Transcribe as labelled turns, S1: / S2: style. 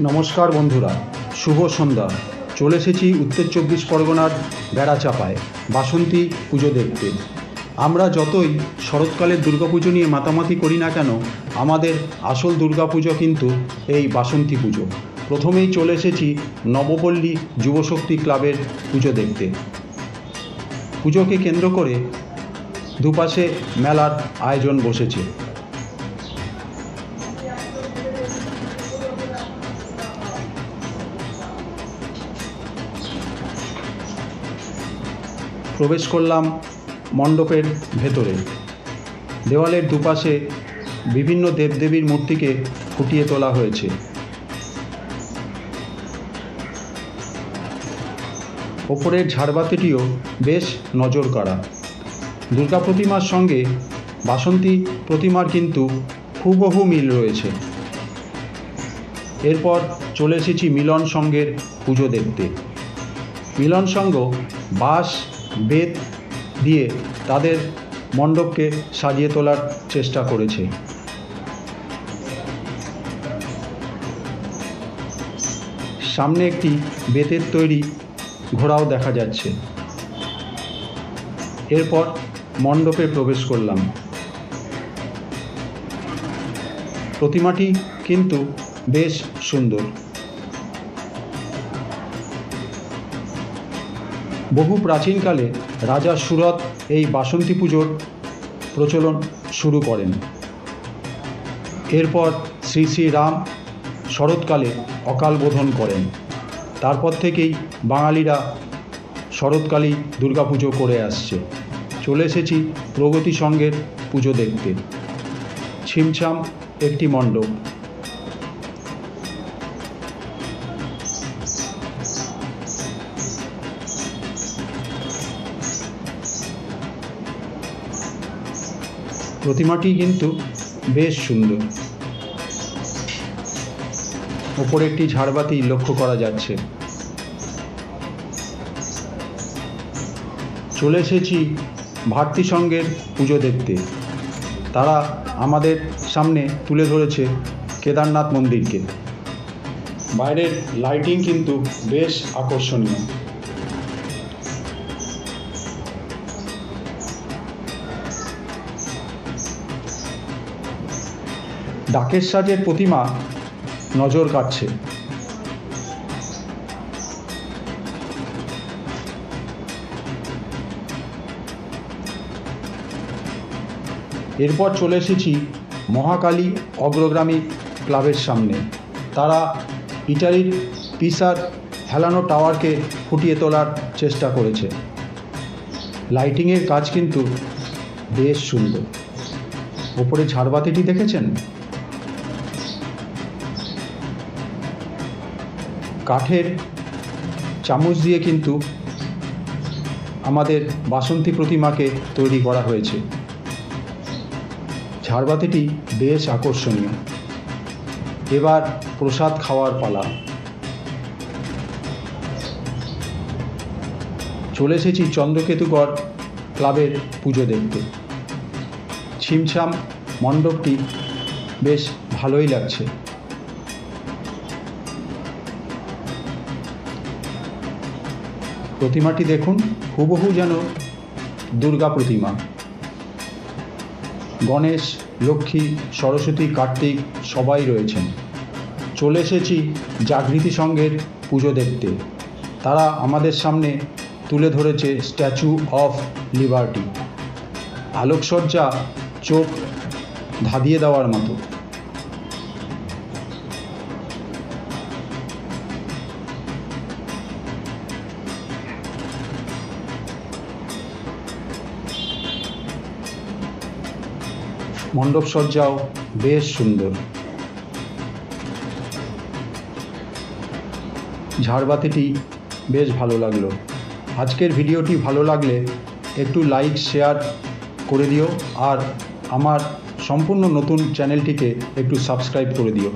S1: নমস্কার বন্ধুরা, শুভ সন্ধ্যা। চলে এসেছি উত্তর চব্বিশ পরগনার বেড়াচাপায় বাসন্তী পুজো দেখতে। আমরা যতই শরৎকালের দুর্গাপুজো নিয়ে মাতামাতি করি না কেন, আমাদের আসল দুর্গাপুজো কিন্তু এই বাসন্তী পুজো। প্রথমেই চলে এসেছি নবপল্লী যুবশক্তি ক্লাবের পুজো দেখতে। পুজোকে কেন্দ্র করে দুপাশে মেলার আয়োজন বসেছে। প্রবেশ করলাম মণ্ডপের ভেতরে। দেওয়ালের দুপাশে বিভিন্ন দেবদেবীর মূর্তিকে ফুটিয়ে তোলা হয়েছে। ওপরের ঝাড়বাতিটিও বেশ নজর কাড়া দুর্গা প্রতিমার সঙ্গে বাসন্তী প্রতিমার কিন্তু হুবহু মিল রয়েছে। এরপর চলে এসেছি মিলন সঙ্গের পুজো দেখতে। মিলন সঙ্গ বাঁশ বেত দিয়ে তাদের মণ্ডপকে সাজিয়ে তোলার চেষ্টা করেছে। সামনে একটি বেতের তৈরি ঘোড়াও দেখা যাচ্ছে। এরপর মণ্ডপে প্রবেশ করলাম। প্রতিমাটি কিন্তু বেশ সুন্দর। বহু প্রাচীনকালে রাজা সুরত এই বাসন্তী পুজোর প্রচলন শুরু করেন। এরপর শ্রী শ্রী রাম শরৎকালে অকাল বোধন করেন। তারপর থেকেই বাঙালিরা শরৎকালেই দুর্গাপুজো করে আসছে। চলে এসেছি প্রগতি সঙ্গের পুজো দেখতে। ছিমছাম একটি মণ্ডপ। প্রতিমাটি কিন্তু বেশ সুন্দর। ওপরে একটি ঝাড়বাতি লক্ষ্য করা যাচ্ছে। চলে এসেছি ভারতী সঙ্গের পুজো দেখতে। তারা আমাদের সামনে তুলে ধরেছে কেদারনাথ মন্দিরকে। বাইরের লাইটিং কিন্তু বেশ আকর্ষণীয়। ডাকের সাজের প্রতিমা নজর কাটছে। এরপর চলে এসেছি মহাকালী অগ্রগ্রামী ক্লাবের সামনে। তারা ইটালির পিসার হেলানো টাওয়ারকে ফুটিয়ে তোলার চেষ্টা করেছে। লাইটিংয়ের কাজ কিন্তু বেশ সুন্দর। ওপরে ঝাড়বাতিটি দেখেছেন? কাঠের চামচ দিয়ে কিন্তু আমাদের বাসন্তী প্রতিমাকে তৈরি করা হয়েছে। ঝাড়বাতিটি বেশ আকর্ষণীয়। এবার প্রসাদ খাওয়ার পালা। চলে এসেছি চন্দ্রকেতুগড় ক্লাবের পুজো দেখতে। ছিমছাম মণ্ডপটি বেশ ভালোই লাগছে। প্রতিমাটি দেখুন, হুবহু যেন দুর্গা প্রতিমা। গণেশ, লক্ষ্মী, সরস্বতী, কার্তিক সবাই রয়েছেন। চলে এসেছি জাগৃতি সংঘের পুজো দেখতে। তারা আমাদের সামনে তুলে ধরেছে স্ট্যাচু অফ লিবার্টি। আলোকসজ্জা, চোখ ধাঁধিয়ে দেওয়ার মতো। মণ্ডপ সজ্জাও বেশ সুন্দর। ঝাড়বাতিটি বেশ ভালো লাগল। আজকের ভিডিওটি ভালো লাগলে একটু লাইক, শেয়ার করে দিও আর আমার সম্পূর্ণ নতুন চ্যানেলটিকে একটু সাবস্ক্রাইব করে দিও।